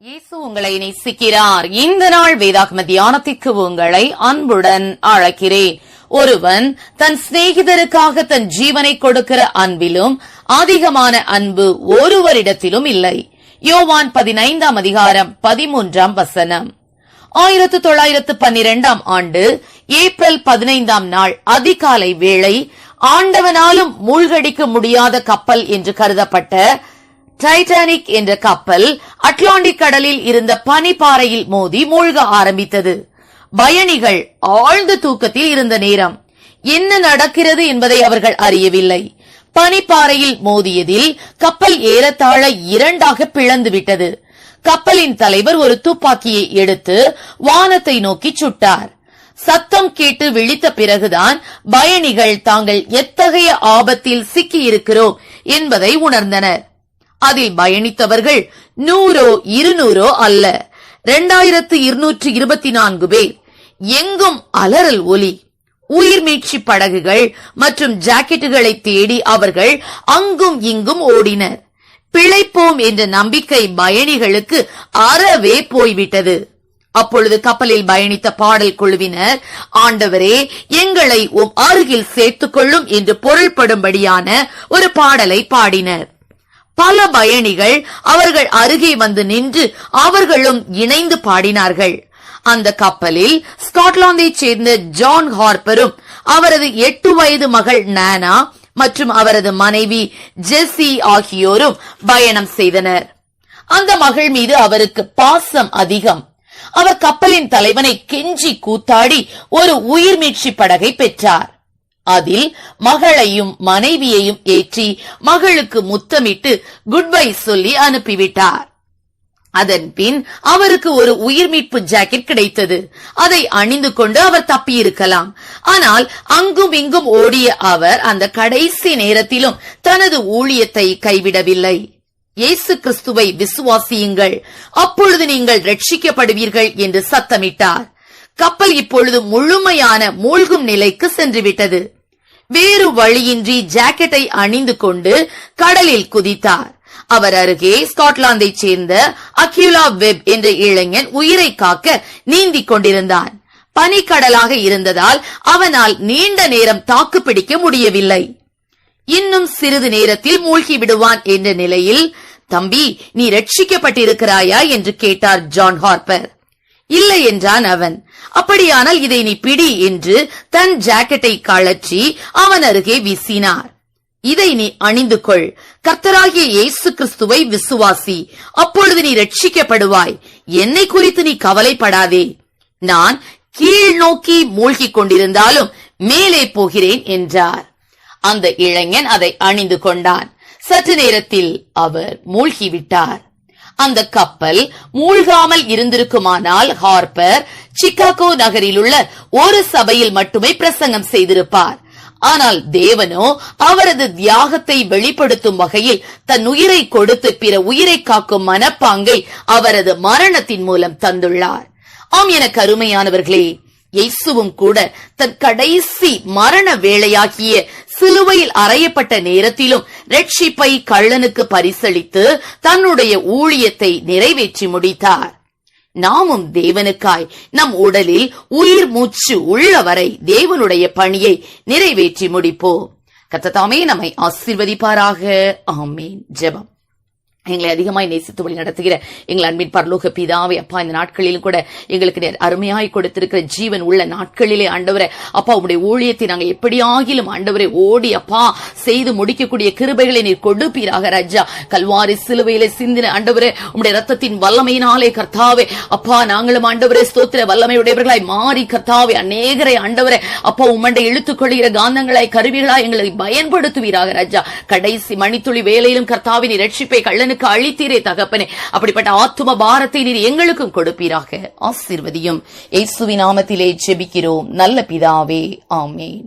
இயேசு உங்களை நேசிக்கிறார். இந்த நாள் வேதாகம தியானத்திற்கு உங்களை அன்புடன் அழைக்கிறேன். ஒருவன் தன் சிநேகிதருக்காக தன் ஜீவனை கொடுக்கிற அன்பிலும் அதிகமான அன்பு ஒருவரிடத்திலும் இல்லை. யோவான் பதினைந்தாம் அதிகாரம் பதிமூன்றாம் வசனம். ஆயிரத்து தொள்ளாயிரத்து பன்னிரெண்டாம் ஆண்டு ஏப்ரல் பதினைந்தாம் நாள் அதிகாலை வேளை ஆண்டவனாலும் மூழ்கடிக்க முடியாத கப்பல் என்று கருதப்பட்ட டைட்டானிக் என்ற கப்பல் அட்லாண்டிக் கடலில் இருந்த பனிப்பாறையில் மோதி மூழ்க ஆரம்பித்தது. பயணிகள் ஆழ்ந்த தூக்கத்தில் இருந்த நேரம். என்ன நடக்கிறது என்பதை அவர்கள் அறியவில்லை. பனிப்பாறையில் மோதியதில் கப்பல் ஏறத்தாழ இரண்டாக பிளந்து விட்டது. கப்பலின் தலைவர் ஒரு துப்பாக்கியை எடுத்து வானத்தை நோக்கி சுட்டார். சத்தம் கேட்டு விழித்த பிறகுதான் பயணிகள் தாங்கள் எத்தகைய ஆபத்தில் சிக்கியிருக்கிறோம்? என்பதை உணர்ந்தனர். அதில் பயணித்தவர்கள் நூறோ இருநூறோ அல்ல. இரண்டாயிரத்து இருநூற்று இருபத்தி நான்கு பேர். எங்கும் அலறல் ஒலி. உயிர் மீட்சி படகுகள் மற்றும் ஜாக்கெட்டுகளை தேடி அவர்கள் அங்கும் இங்கும் ஓடினர். பிழைப்போம் என்ற நம்பிக்கை பயணிகளுக்கு அறவே போய்விட்டது. அப்பொழுது கப்பலில் பயணித்த பாடல் குழுவினர் ஆண்டவரே எங்களை உம் அருகில் சேர்த்துக் கொள்ளும் என்று பொருள்படும்படியான ஒரு பாடலை பாடினர். பல பயணிகள் அவர்கள் அருகே வந்து நின்று அவர்களும் இணைந்து பாடினார்கள். அந்த கப்பலில் ஸ்காட்லாந்தைச் சேர்ந்த ஜான் ஹார்பரும் அவரது எட்டு வயது மகள் நானா மற்றும் அவரது மனைவி ஜெஸ்ஸி ஆகியோரும் பயணம் செய்தனர். அந்த மகள் மீது அவருக்கு பாசம் அதிகம். அவர் கப்பலின் தலைவனை கெஞ்சி கூத்தாடி ஒரு உயிர் மீட்சி படகை பெற்றார். அதில் மகளையும் மனைவியையும் ஏற்றி மகளுக்கு முத்தமிட்டு குட் பை சொல்லி அனுப்பிவிட்டார். அதன் பின் அவருக்கு ஒரு உயிர் மீட்பு ஜாக்கெட் கிடைத்தது. அதை அணிந்து கொண்டு அவர் தப்பியிருக்கலாம். ஆனால் அங்கும் இங்கும் ஓடிய அவர் அந்த கடைசி நேரத்திலும் தனது ஊழியத்தை கைவிடவில்லை. இயேசு கிறிஸ்துவை விசுவாசியுங்கள். அப்பொழுது நீங்கள் ரட்சிக்கப்படுவீர்கள் என்று சத்தமிட்டார். கப்பல் இப்பொழுது முழுமையான மூழ்கும் நிலைக்கு சென்றுவிட்டது. வேறு வழியின்றி ஜாக்கெட்டை அணிந்து கொண்டு கடலில் குதித்தார். அவர் அருகே ஸ்காட்லாந்தை சேர்ந்த அக்யூலா வெப் என்ற இளைஞன் உயிரை காக்க நீந்திக் கொண்டிருந்தான். பனிக்கடலாக இருந்ததால் அவனால் நீண்ட நேரம் தாக்கு பிடிக்க முடியவில்லை. இன்னும் சிறிது நேரத்தில் மூழ்கி விடுவான் என்ற நிலையில் தம்பி நீ ரட்சிக்கப்பட்டிருக்கிறாயா? என்று கேட்டார் ஜான் ஹார்பர் இல்லை என்றான் அவன். அப்படியானால் இதை நீ பிடி என்று தன் ஜாக்கெட்டை கழற்றி அவன் அருகே வீசினார். இதை நீ அணிந்து கொள். கர்த்தராகிய இயேசு கிறிஸ்துவை விசுவாசி. அப்பொழுது நீ ரட்சிக்கப்படுவாய் என்னை குறித்து நீ கவலைப்படாதே. நான் கீழ் நோக்கி மூழ்கிக் கொண்டிருந்தாலும் மேலே போகிறேன் என்றார். அந்த இளைஞன் அதை அணிந்து கொண்டான். சற்று நேரத்தில் அவர் மூழ்கிவிட்டார். அந்த கப்பல் மூழ்காமல் இருந்திருக்குமானால் ஹார்பர் சிகாகோ நகரில் உள்ள ஒரு சபையில் மட்டுமே பிரசங்கம் செய்திருப்பார். ஆனால் தேவனோ அவரது தியாகத்தை வெளிப்படுத்தும் வகையில் தன் உயிரை கொடுத்து பிற உயிரை காக்கும் மனப்பாங்கை அவரது மரணத்தின் மூலம் தந்துள்ளார். ஆம் என கருமையானவர்களே இயேசுவும் கூட தன் கடைசி மரண வேளையாகிய சிலுவையில் அறையப்பட்ட நேரத்திலும் ரட்சிப்பை கள்ளனுக்கு பரிசளித்து தன்னுடைய ஊழியத்தை நிறைவேற்றி முடித்தார். நாமும் தேவனுக்காய் நம் உடலில் உயிர் மூச்சு உள்ளவரை தேவனுடைய பணியை நிறைவேற்றி முடிப்போம். கத்ததாமே நம்மை ஆசிர்வதிப்பாராக. ஆமீன். ஜெபம். எங்களை அதிகமாய் நேசித்து வழி நடத்துகிற எங்கள் அன்பின் பரலோக பிதாவை அப்பா இந்த நாட்களிலும் கூட எங்களுக்கு அருமையாய் கொடுத்திருக்கிற ஜீவன் உள்ள நாட்களிலே ஆண்டவரை அப்பா உடைய ஊழியத்தை நாங்கள் எப்படியாகிலும் ஆண்டவரை ஓடி அப்பா செய்து முடிக்கக்கூடிய கிருபைகளை நீர் கொடுப்பீராக ராஜா. கல்வாரி சிலுவையிலே சிந்தின ஆண்டவரே உடைய ரத்தத்தின் வல்லமையினாலே கர்த்தாவே அப்பா நாங்களும் ஆண்டவரே ஸ்தோத்திர வல்லமையுடையவர்களாய் மாறி கர்த்தாவே அநேகரை ஆண்டவரே அப்பா உம்மண்டை இழுத்துக் கொள்கிற காந்தங்களாய் கருவிகளாய் எங்களை பயன்படுத்துவீராக ராஜா. கடைசி மணித்துளி வேலையிலும் கர்த்தாவின் ரட்சிப்பை கள்ளனு எங்களுக்கு அழித்தீரே தகப்பனே. அப்படிப்பட்ட ஆத்தும பாரத்தை நீர் எங்களுக்கும் கொடுப்பீராக. ஆசிர்வதியும். இயேசுவின் நாமத்திலே ஜெபிக்கிறோம். நல்ல பிதாவே ஆமேன்.